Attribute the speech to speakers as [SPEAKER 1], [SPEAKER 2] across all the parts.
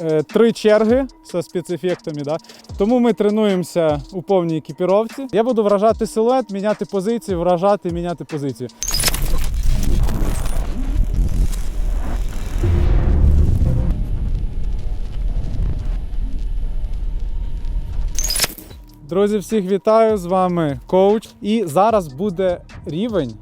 [SPEAKER 1] е, три черги зі спецефектами. Да? Тому ми тренуємося у повній екіпіровці. Я буду вражати силует, міняти позицію, вражати, міняти позицію. Друзі, всіх вітаю! З вами коуч. І зараз буде рівень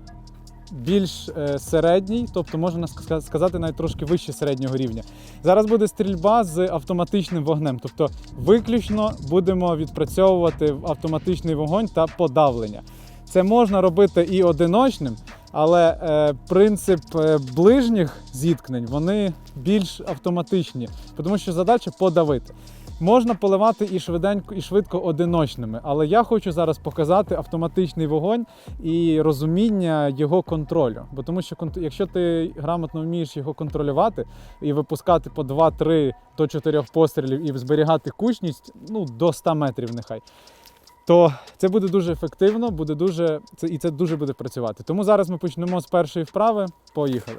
[SPEAKER 1] більш е, середній, тобто можна ска- сказати навіть трошки вище середнього рівня. Зараз буде стрільба з автоматичним вогнем, тобто виключно будемо відпрацьовувати автоматичний вогонь та подавлення. Це можна робити і одиночним, але е, принцип е, ближніх зіткнень вони більш автоматичні, тому що задача подавити. Можна поливати і швиденько, і швидко одиночними, але я хочу зараз показати автоматичний вогонь і розуміння його контролю. Бо тому що якщо ти грамотно вмієш його контролювати і випускати по 2-3 до 4 пострілів і зберігати кучність ну, до 100 метрів нехай. То це буде дуже ефективно, буде дуже це і це дуже буде працювати. Тому зараз ми почнемо з першої вправи. Поїхали.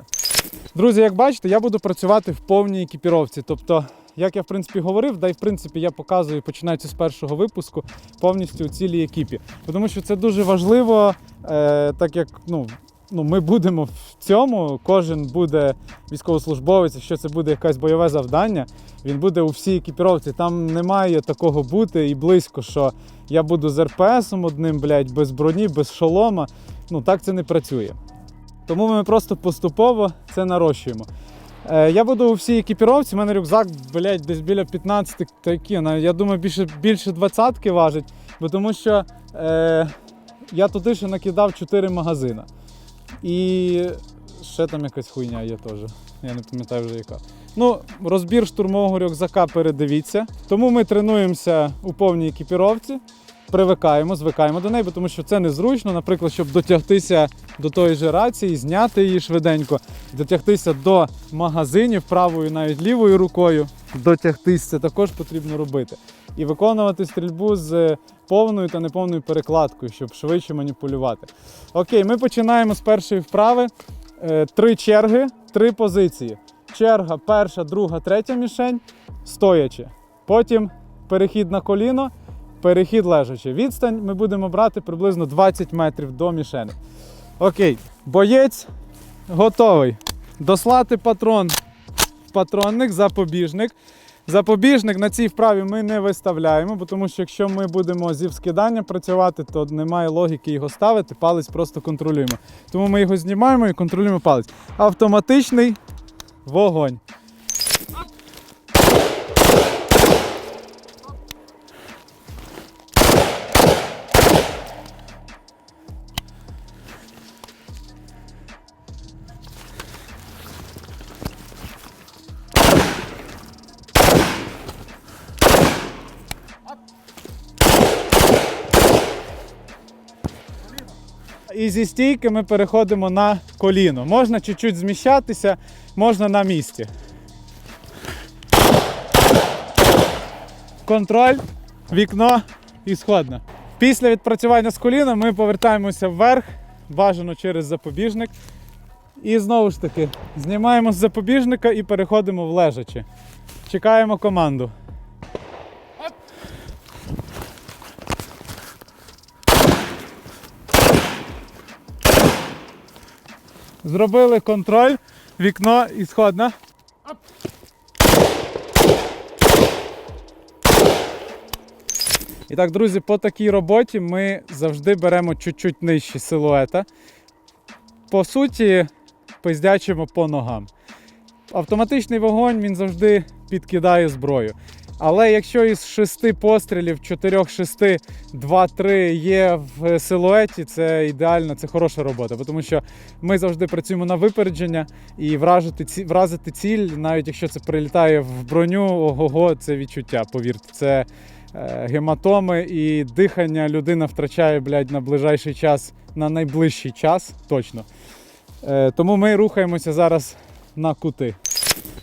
[SPEAKER 1] Друзі, як бачите, я буду працювати в повній екіпіровці. Тобто, як я в принципі говорив, да й в принципі я показую, починаючи з першого випуску, повністю у цілій екіпі. Тому що це дуже важливо, е, так як ну, ну, ми будемо в цьому, кожен буде військовослужбовець, якщо це буде якесь бойове завдання, він буде у всій екіпіровці. Там немає такого бути і близько, що я буду з РПСом одним, блядь, без броні, без шолома. Ну так це не працює. Тому ми просто поступово це нарощуємо. Е, я буду у всій екіпіровці, у мене рюкзак, блядь, десь біля 15 такі. Я думаю, більше, більше 20 важить, бо тому що е, я туди ще накидав 4 магазини. І ще там якась хуйня є теж. Я не пам'ятаю вже яка. Ну, розбір штурмового рюкзака передивіться. Тому ми тренуємося у повній екіпіровці, привикаємо, звикаємо до неї, бо тому що це незручно, наприклад, щоб дотягтися до тої ж рації, зняти її швиденько, дотягтися до магазинів правою, навіть лівою рукою. Дотягтись це також потрібно робити. І виконувати стрільбу з повною та неповною перекладкою, щоб швидше маніпулювати. Окей, ми починаємо з першої вправи. Е, Три черги, три позиції. Черга, перша, друга, третя мішень, стоячи. Потім перехід на коліно, перехід лежачи. Відстань ми будемо брати приблизно 20 метрів до мішени. Окей, боєць готовий. Дослати патрон патронник, запобіжник. Запобіжник на цій вправі ми не виставляємо, бо тому що якщо ми будемо зі вскидання працювати, то немає логіки його ставити, палець просто контролюємо. Тому ми його знімаємо і контролюємо палець. Автоматичний вогонь. І зі стійки ми переходимо на коліно. Можна чуть-чуть зміщатися, можна на місці. Контроль, вікно і сходна. Після відпрацювання з коліна ми повертаємося вверх, бажано через запобіжник. І знову ж таки, знімаємо з запобіжника і переходимо в лежачі. Чекаємо команду. Зробили контроль, вікно і сходна. І так, друзі, по такій роботі ми завжди беремо чуть-чуть нижче силуета. По суті, пиздячимо по ногам. Автоматичний вогонь він завжди підкидає зброю. Але якщо із шести пострілів, 4-6, 2-3 є в силуеті, це ідеально, це хороша робота, тому що ми завжди працюємо на випередження і вражити ці, вразити ціль, навіть якщо це прилітає в броню, ого, це відчуття, повірте. Це е, гематоми і дихання людина втрачає блядь, на ближайший час, на найближчий час точно. Е, тому ми рухаємося зараз на кути.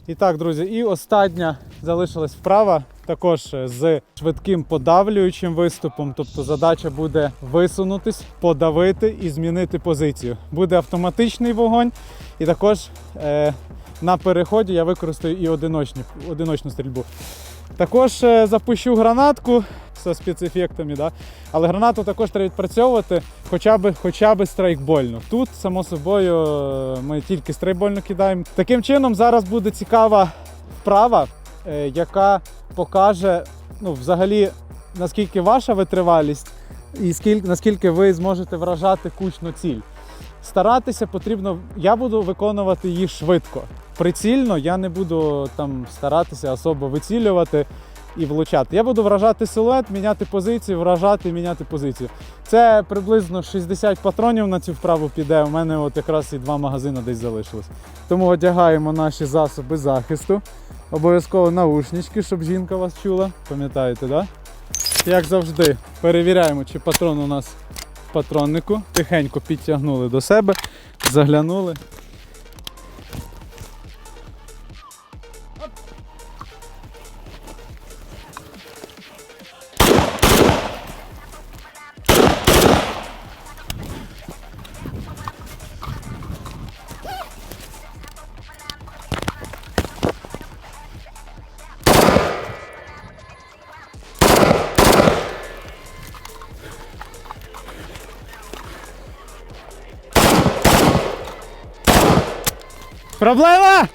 [SPEAKER 1] І так, друзі, і остання залишилась вправа, також е, з швидким подавлюючим виступом. Тобто задача буде висунутись, подавити і змінити позицію. Буде автоматичний вогонь, і також е, на переході я використаю і одиночні, одиночну стрільбу. Також е, запущу гранатку зі спецефектами, да? але гранату також треба відпрацьовувати хоча б, хоча б страйкбольну. Тут, само собою, е, ми тільки страйкбольну кидаємо. Таким чином, зараз буде цікава вправа, е, яка покаже ну, взагалі, наскільки ваша витривалість і скільки, наскільки ви зможете вражати кучну ціль. Старатися потрібно, я буду виконувати її швидко. Прицільно я не буду там старатися особо вицілювати і влучати. Я буду вражати силует, міняти позицію, вражати, міняти позицію. Це приблизно 60 патронів на цю вправу піде. У мене от якраз і два магазини десь залишилось. Тому одягаємо наші засоби захисту. Обов'язково наушнички, щоб жінка вас чула. Пам'ятаєте? Да? Як завжди, перевіряємо, чи патрон у нас в патроннику. Тихенько підтягнули до себе, заглянули. Проблема!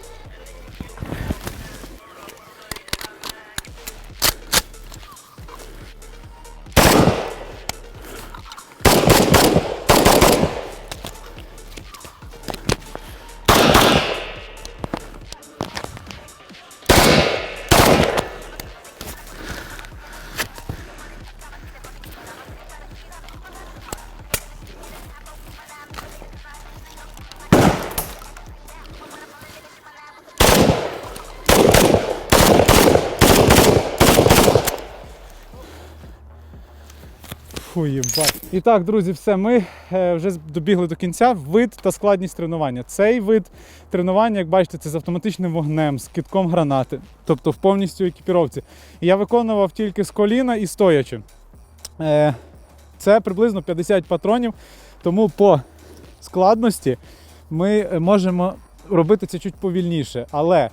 [SPEAKER 1] Фу, їбать. І так, друзі, все, ми е, вже добігли до кінця. Вид та складність тренування. Цей вид тренування, як бачите, це з автоматичним вогнем, з китком гранати, тобто в повністю екіпіровці. Я виконував тільки з коліна і стоячи. Е, це приблизно 50 патронів, тому по складності ми можемо робити це чуть повільніше, але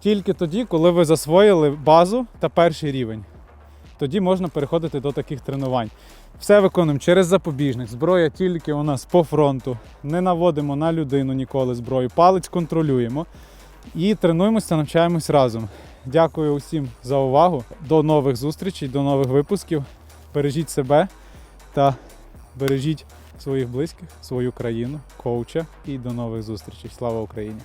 [SPEAKER 1] тільки тоді, коли ви засвоїли базу та перший рівень. Тоді можна переходити до таких тренувань. Все виконуємо через запобіжник. Зброя тільки у нас по фронту. Не наводимо на людину ніколи зброю. Палець контролюємо і тренуємося, навчаємось разом. Дякую усім за увагу. До нових зустрічей, до нових випусків. Бережіть себе та бережіть своїх близьких, свою країну, коуча і до нових зустрічей. Слава Україні!